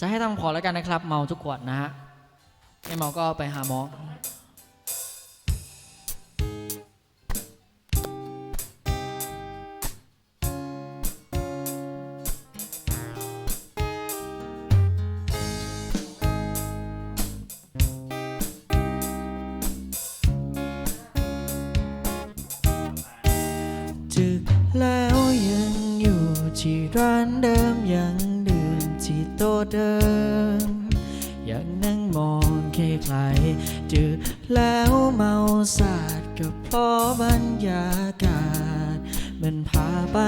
จะให้ทำขอแล้วกันนะครับ เมาทุกขวดนะฮะไม่เมาก็ไปหาหมอจึกแล้วยังอยู่ที่ร้านเดิมยัง ต๊ะเดิมยังนั่งมองแค่ไกลจึกแล้วเมาสาดก็เพราะบรรยากาศ มันพาไป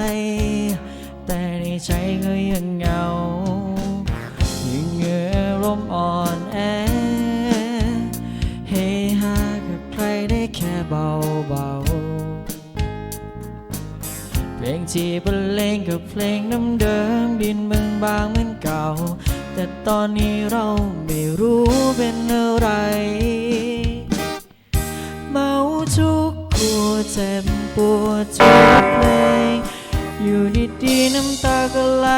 แต่ในใจก็ยังเหงายังเหงือร่มอ่อนแอ เฮฮากับใครได้แค่เบาๆเพลงที่บรรเลงกับเพลงน้ำเดิมดินเมืองบางเหมือนา แต่ตอนนี้เราไม่รู้เป็นอะไร เมาทุกขัวเจ็บปวดทุกเพลง อยู่ดีๆน้ำตาก็ไหล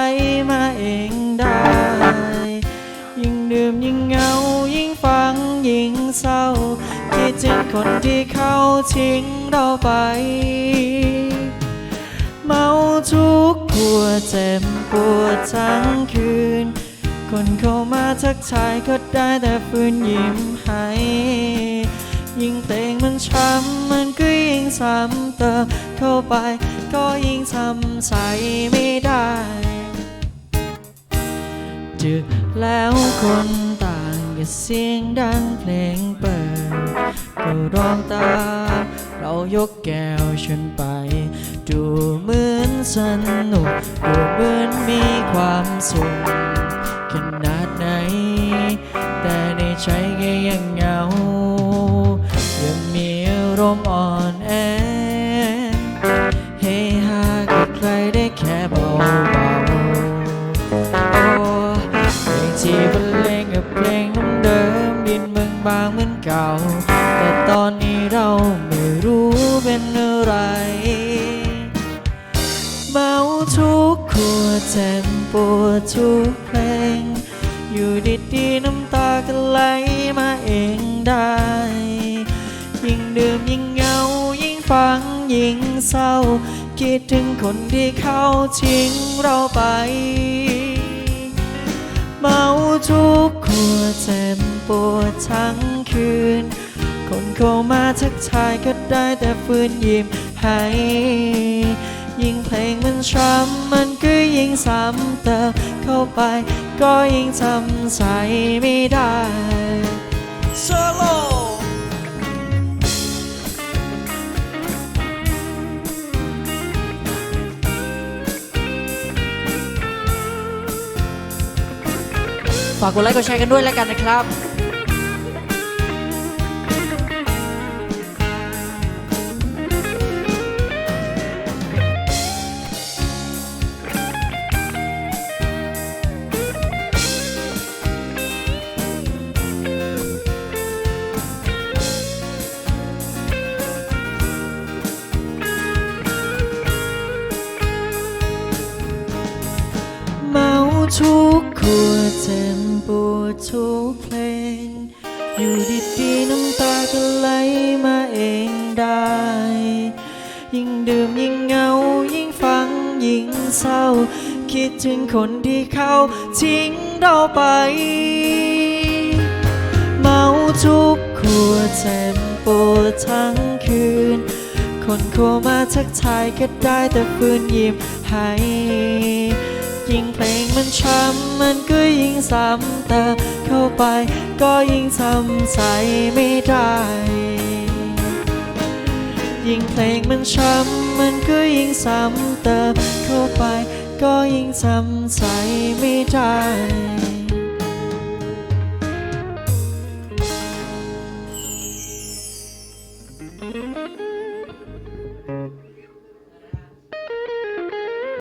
มาเองได้ ยิ่งดื่มยิ่งเหงา ยิ่งฟังยิ่งเศร้าคิดถึงคนที่เขาทิ้งเราไป เมาทุกขัวเจ็บปวดทั้งคืน คนเข้ามาทักทายก็ได้แต่ฝืนยิ้มให้ยิ่งเพลงมันช้ำมันก็ยิ่งซ้ำเติมเข้าไป ก็ยิ่งทำใจไม่ได้จึกแล้วคนต่างก็เสียงดังเพลงเปิดก็ร้องตามเรายกแก้วชนไป ดูม สนุกดูเหมือนมีความสุขขนาดไหน แต่ในใจก็ยังเหงา ยังมีอารมณ์อ่อนแอเฮฮากับใครได้แค่เบาๆโอ้เพลงที่บรรเลงกับเพลงน้ำเดิมดินเมืองบางเหมือนเก่า แต่ตอนนี้ เจ็บปวดทุกเพลง อยู่ดีๆน้ำตาก็ไหลมาเองได้ ยิ่งดื่มยิ่งเหงา ยิ่งฟังยิ่งเศร้า คิดถึงคนที่เขาทิ้งเราไปเมาทุกขวดเจ็บปวดทั้งคืน คนเข้ามาทักทายก็ได้แต่ฝืนยิ้มให้ ยิ่งเพลงมันช้ำมันก็ยิ่งซ้ำเติมเข้าไป ก็ยิ่งทำใจไม่ได้โซโลฝากกดไลค์กดแชร์กันด้วยแล้วกันนะครับ ทุกขวดเจ็บปวดทุกเพลง อยู่ดีๆน้ำตาก็ไหลมาเองได้ ยิ่งดื่มยิ่งเหงา ยิ่งฟังยิ่งเศร้า คิดถึงคนที่เขาทิ้งเราไปเมาทุกขวดเจ็บปวดทั้งคืน คนเข้ามาทักทายก็ได้แต่ฝืนยิ้มให้ ยิ่งเพลงมันช้ำมันก็ยิ่งซ้ำเติมเข้าไป ก็ยิ่งทำใจไม่ได้ ยิ่งเพลงมันช้ำมันก็ยิ่งซ้ำเติมเข้าไป ก็ยิ่งทำใจไม่ได้